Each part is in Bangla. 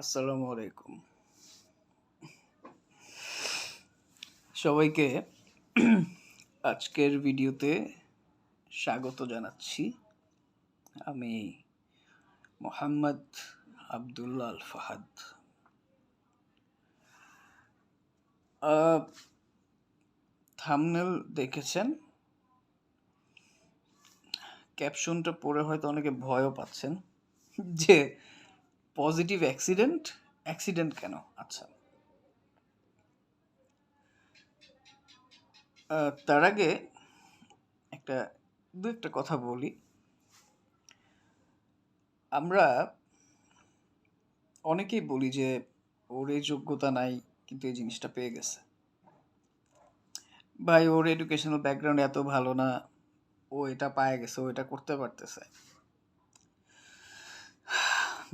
আসসালামু আলাইকুম। সবাইকে আজকের ভিডিওতে স্বাগত জানাচ্ছি। আমি মোহাম্মদ আবদুল্লা আল ফাহাদ থামনেল দেখেছেন? ক্যাপশনটা পড়ে হয়তো অনেকে ভয়ও পাচ্ছেন যে পজিটিভ অ্যাক্সিডেন্ট অ্যাক্সিডেন্ট কেন? আচ্ছা। তার আগে একটা, দু একটা কথা বলি। আমরা অনেকেই বলি যে, ওর এই যোগ্যতা নাই, কিন্তু এই জিনিসটা পেয়ে গেছে। ভাই, ওর এডুকেশনাল ব্যাকগ্রাউন্ড এত ভালো না, ও এটা পায়ে গেছে, ও এটা করতে পারতেছে।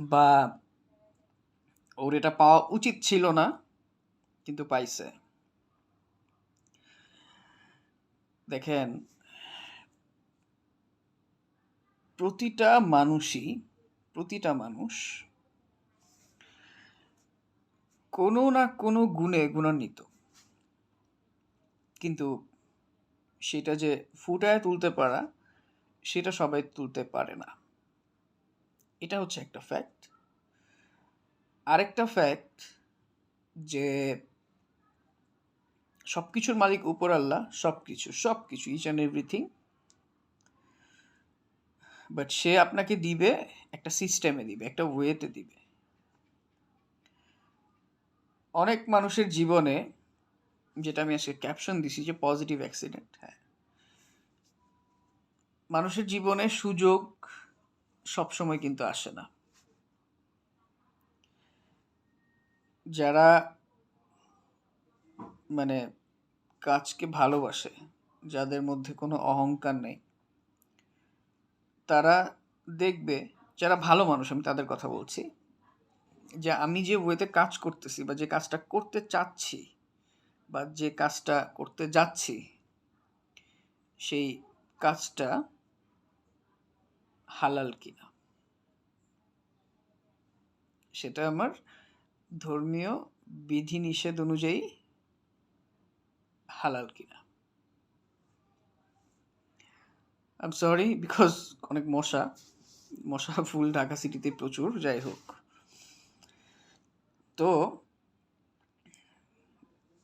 বা ওর এটা পাওয়া উচিত ছিল না, কিন্তু পাইছে। দেখেন, প্রতিটা মানুষই, প্রতিটা মানুষ কোনো না কোনো গুণে গুণান্বিত। কিন্তু সেটা যে ফুটায় তুলতে পারা, সেটা সবাই তুলতে পারে না। এটা হচ্ছে একটা ফ্যাক্ট আরেকটা ফ্যাক্ট যে সব কিছুর মালিক উপর আল্লাহ সব কিছু সব কিছু ইচ অ্যান্ড এভরিথিং বাট সে আপনাকে দিবে একটা সিস্টেমে দিবে, একটা ওয়েতে দিবে। অনেক মানুষের জীবনে, যেটা আমি আজকে ক্যাপশন দিছি যে পজিটিভ অ্যাক্সিডেন্ট হ্যাঁ। মানুষের জীবনে সুযোগ সবসময় কিন্তু আসে না। যারা মানে কাজকে ভালোবাসে, যাদের মধ্যে কোনো অহংকার নেই, তারা দেখবে, যারা ভালো মানুষ, আমি তাদের কথা বলছি, যে আমি যে ওয়েতে কাজ করতেছি বা যে কাজটা করতে চাচ্ছি বা যে কাজটা করতে যাচ্ছি, সেই কাজটা হালাল কিনা। সেটা আমার ধর্মীয় বিধিনিষেধ অনুযায়ী হালাল কিনা। আই সরি বিকজ অনেক মশা মশা, ফুল ঢাকা সিটিতে প্রচুর, যাই হোক। তো,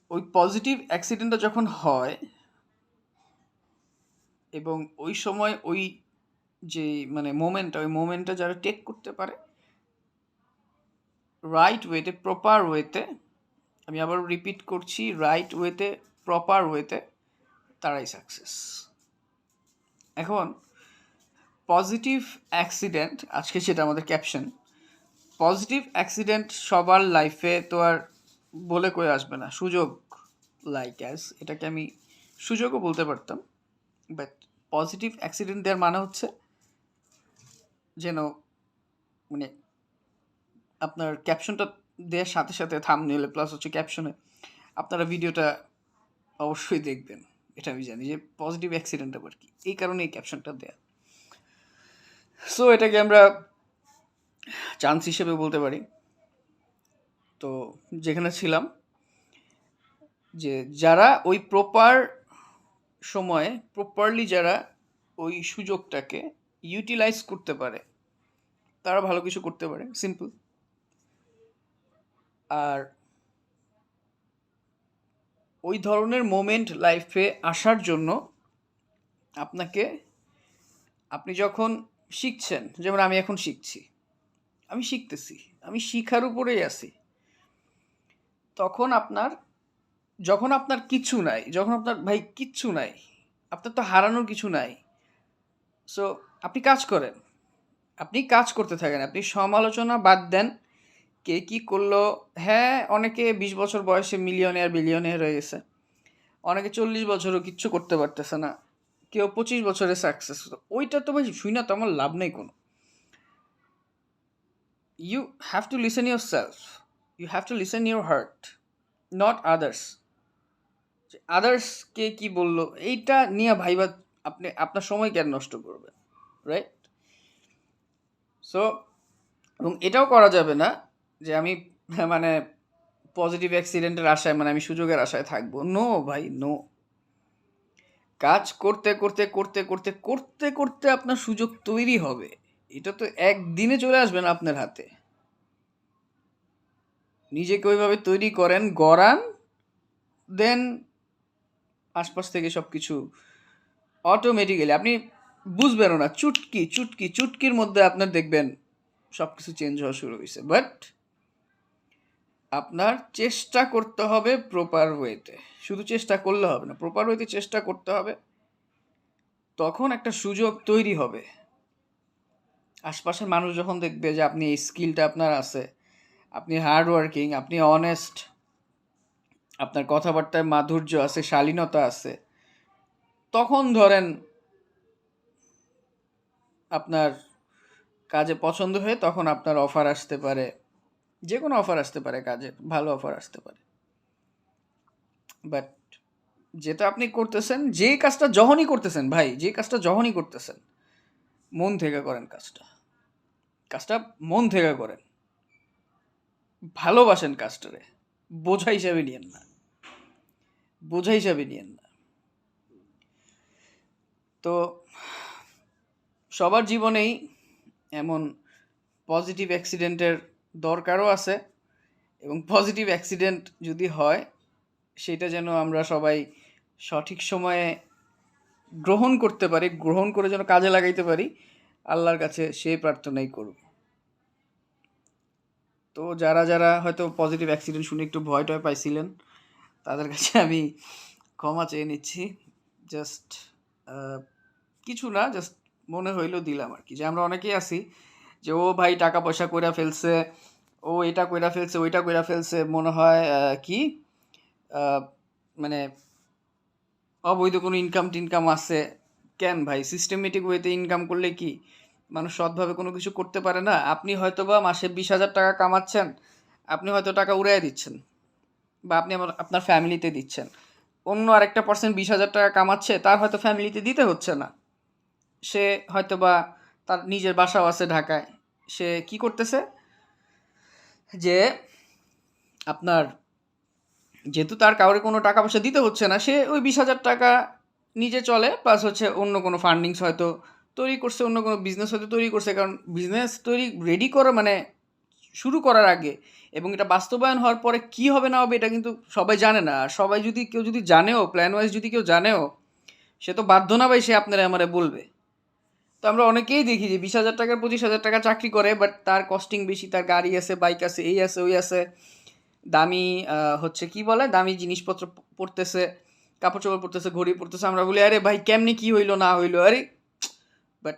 ওই পজিটিভ অ্যাক্সিডেন্টটা যখন হয়, এবং ওই সময় ওই যে মানে মোমেন্টটা ওই মোমেন্টটা যারা টেক করতে পারে রাইট ওয়েতে প্রপার ওয়েতে আমি আবার রিপিট করছি রাইট ওয়েতে প্রপার ওয়েতে তারাই সাকসেস এখন পজিটিভ অ্যাক্সিডেন্ট আজকে সেটা আমাদের ক্যাপশন পজিটিভ অ্যাক্সিডেন্ট সবার লাইফে তো আর বলে কয়ে আসবে না, সুযোগ লাইক অ্যাজ এটাকে আমি সুযোগও বলতে পারতাম বাট পজিটিভ অ্যাক্সিডেন্ট দেওয়ার মানে হচ্ছে যেন মানে আপনার ক্যাপশনটা দেওয়ার সাথে সাথে থাম নিলে প্লাস হচ্ছে ক্যাপশনে আপনারা ভিডিওটা অবশ্যই দেখবেন। এটা আমি জানি যে পজিটিভ অ্যাক্সিডেন্ট আবার কি। এই কারণে এই ক্যাপশনটা দেয়া। সো এটাকে আমরা চান্স হিসেবে বলতে পারি। তো যেখানে ছিলাম, যে যারা ওই প্রপার সময়ে প্রপারলি যারা ওই সুযোগটাকে ইউটিলাইজ করতে পারে তারা ভালো কিছু করতে পারে সিম্পল আর ওই ধরনের মোমেন্ট লাইফে আসার জন্য আপনাকে, আপনি যখন শিখছেন, যেমন আমি এখন শিখছি, আমি শিখতেছি, আমি শিখার উপরেই আছি, তখন আপনার, যখন আপনার কিছু নাই, যখন আপনার ভাই কিচ্ছু নাই, আপনার তো হারানোর কিছু নাই সো আপনি কাজ করেন। আপনি কাজ করতে থাকেন, আপনি সমালোচনা বাদ দেন। কে কি করল? হ্যাঁ অনেকে বিশ বছর বয়সে মিলিয়নের বিলিয়নের হয়ে গেছে। অনেকে চল্লিশ বছরও কিচ্ছু করতে পারতেছে না। কেউ পঁচিশ বছরে সাকসেস ওইটা তো ভাই শুই না তো, আমার লাভ নেই কোনো। You have to listen yourself you have to listen your heart not others others কে কি বলল? এইটা নিয়ে ভাইবা আপনি, আপনার সময় কেন নষ্ট করবেন রাইট সো এবং এটাও করা যাবে না যে আমি মানে পজিটিভ অ্যাক্সিডেন্টের আশায় মানে আমি সুযোগের আশায় থাকব। নো ভাই নো কাজ করতে করতে করতে করতে করতে করতে আপনার সুযোগ তৈরি হবে। এটা তো একদিনে চলে আসবে না আপনার হাতে। নিজেকে ওইভাবে তৈরি করেন, গড়ান, দেন আশপাশ থেকে সব কিছু অটোমেটিক্যালি আপনি বুঝবেনও না, চুটকি চুটকি, চুটকির মধ্যে আপনার দেখবেন সব কিছু চেঞ্জ হওয়া শুরু হয়েছে বাট আপনার চেষ্টা করতে হবে প্রপার ওয়েতে শুধু চেষ্টা করলে হবে না প্রপার ওয়েতে চেষ্টা করতে হবে। তখন একটা সুযোগ তৈরি হবে। আশপাশের মানুষ যখন দেখবে যে আপনি এই স্কিলটা আপনার আছে, আপনি হার্ড ওয়ার্কিং আপনি অনেস্ট আপনার কথাবার্তায় মাধুর্য আছে, শালীনতা আছে, তখন ধরেন আপনার কাজে পছন্দ হয়ে তখন আপনার অফার আসতে পারে। যে কোনো অফার আসতে পারে কাজের, ভালো অফার আসতে পারে। বাট যেটা আপনি করতেছেন যে কাজটা যখনই করতেছেন, ভাই যে কাজটা যখনই করতেছেন, মন থেকে করেন কাজটা। কাজটা মন থেকে করেন। ভালোবাসেন কাজটারে। বোঝা হিসাবে নিয়েন না। বোঝা হিসাবে নিয়েন না। তো সবার জীবনেই এমন পজিটিভ অ্যাক্সিডেন্টের দরকারও আছে এবং পজিটিভ অ্যাক্সিডেন্ট যদি হয়, সেটা যেন আমরা সবাই সঠিক সময়ে গ্রহণ করতে পারি, গ্রহণ করে যেন কাজে লাগাইতে পারি, আল্লাহর কাছে সেই প্রার্থনাই করব। তো যারা যারা হয়তো পজিটিভ অ্যাক্সিডেন্ট শুনে একটু ভয় টয় পাইছিলেন, তাদের কাছে আমি ক্ষমা চেয়ে নিচ্ছি। জাস্ট কিছু না জাস্ট মনে হইল দিলাম আর কি যে আমরা অনেকেই আছি যে, ও ভাই টাকা পয়সা কইরা ফেলছে, ও এটা কইরা ফেলছে, ওইটা কইরা ফেলছে। মনে হয় কি? মানে অবৈধ কোনো ইনকাম টিনকাম আছে। কেন ভাই? সিস্টেমেটিক ওয়েতে ইনকাম করলে কি? মানুষ সৎভাবে কোনো কিছু করতে পারে না। আপনি হয়তো বা মাসে বিশ হাজার টাকা কামাচ্ছেন, আপনি হয়তো টাকা উড়াই দিচ্ছেন বা আপনি আমার, আপনার ফ্যামিলিতে দিচ্ছেন। অন্য আরেকটা পার্সেন্ট বিশ হাজার টাকা কামাচ্ছে, তার হয়তো ফ্যামিলিতে দিতে হচ্ছে না। সে হয়তো বা তার নিজের বাসাও আছে ঢাকায়। সে কি করতেছে? যে আপনার যেহেতু তার কাউরে কোনো টাকা পয়সা দিতে হচ্ছে না, সে ওই বিশ হাজার টাকা নিজে চলে প্লাস হচ্ছে অন্য কোনো ফান্ডিংস হয়তো তৈরি করছে, অন্য কোনো বিজনেস হয়তো তৈরি করছে, কারণ বিজনেস তৈরি রেডি করা মানে শুরু করার আগে এবং এটা বাস্তবায়ন হওয়ার পরে কি হবে না হবে এটা কিন্তু সবাই জানে না। আর সবাই যদি কেউ যদি জানেও প্ল্যান ওয়াইজ যদি কেউ জানেও, সে তো বাধ্য না ভাই সে আপনারা আমারে বলবে। তো আমরা অনেকেই দেখি যে বিশ হাজার টাকার, পঁচিশ হাজার টাকা চাকরি করে বাট তার কস্টিং বেশি, তার গাড়ি আছে বাইক আছে, এই আছে, ওই আছে। দামি হচ্ছে কি বলে? দামি জিনিসপত্র পড়তেছে, কাপড় চোপড় পড়তেছে, ঘড়ি পড়তেছে। আমরা বলি, আরে ভাই, কেমনি কি হইল, না হইল? আরে বাট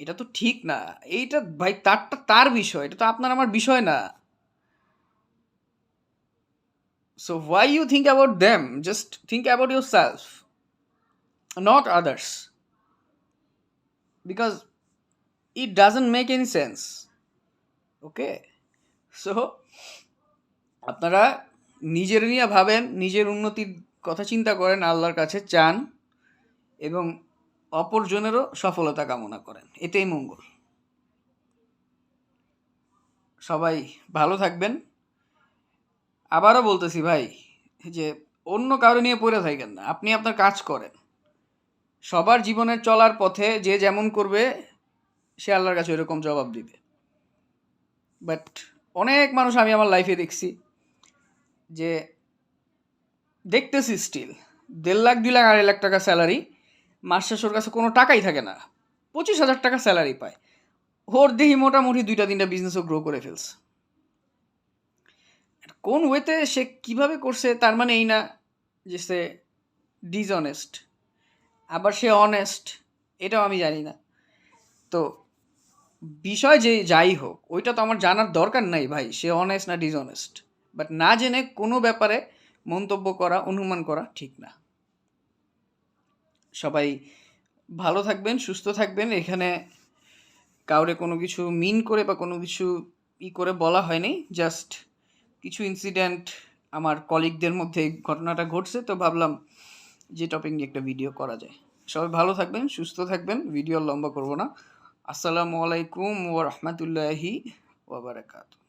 এটা তো ঠিক না। এইটা ভাই, তারটা তার বিষয়। এটা তো আপনার আমার বিষয় না। So why you think about them just think about yourself not others because it doesn't make any sense. Okay so আপনারা নিজের নিয়ে ভাবেন, নিজের উন্নতির কথা চিন্তা করেন, আল্লাহর কাছে চান, এবং অপরজনেরও সফলতা কামনা করেন। এতেই মঙ্গল। সবাই ভালো থাকবেন। আবারও বলতেছি ভাই, যে অন্য কারও নিয়ে পড়ে থাকেন না। আপনি আপনার কাজ করেন। সবার জীবনের চলার পথে যে যেমন করবে, সে আল্লাহর কাছে এরকম জবাব দিবে। বাট অনেক মানুষ আমি আমার লাইফে দেখছি যে দেখতেছি স্টিল দেড় লাখ, দুই লাখ, আড়াই লাখ টাকা স্যালারি মাস শেষ ওর কাছে কোনো টাকাই থাকে না। পঁচিশ হাজার টাকা স্যালারি পায়। ওর দেখি মোটামুটি দুইটা, তিনটা বিজনেসও গ্রো করে ফেলছে। কোন ওয়েতে সে কীভাবে করছে, তার মানে এই না যে সে ডিসঅনেস্ট আবার সে অনেস্ট এটাও আমি জানি না। তো বিষয় যে যাই হোক, ওইটা তো আমার জানার দরকার নাই ভাই, সে অনেস্ট না ডিসঅনেস্ট বাট না জেনে কোনো ব্যাপারে মন্তব্য করা, অনুমান করা ঠিক না। সবাই ভালো থাকবেন, সুস্থ থাকবেন, এখানে কাউরে কোনো কিছু মিন করে বা কোনো কিছু ই করে বলা হয়নি জাস্ট কিছু ইনসিডেন্ট আমার কলিগদের মধ্যে ঘটনাটা ঘটছে, তো ভাবলাম যে টপিক নিয়ে একটা ভিডিও করা যায়। সবাই ভালো থাকবেন, সুস্থ থাকবেন ভিডিও লম্বা করব না। আসসালামু আলাইকুম ওয়া রাহমাতুল্লাহি ওয়া বারাকাতুহু।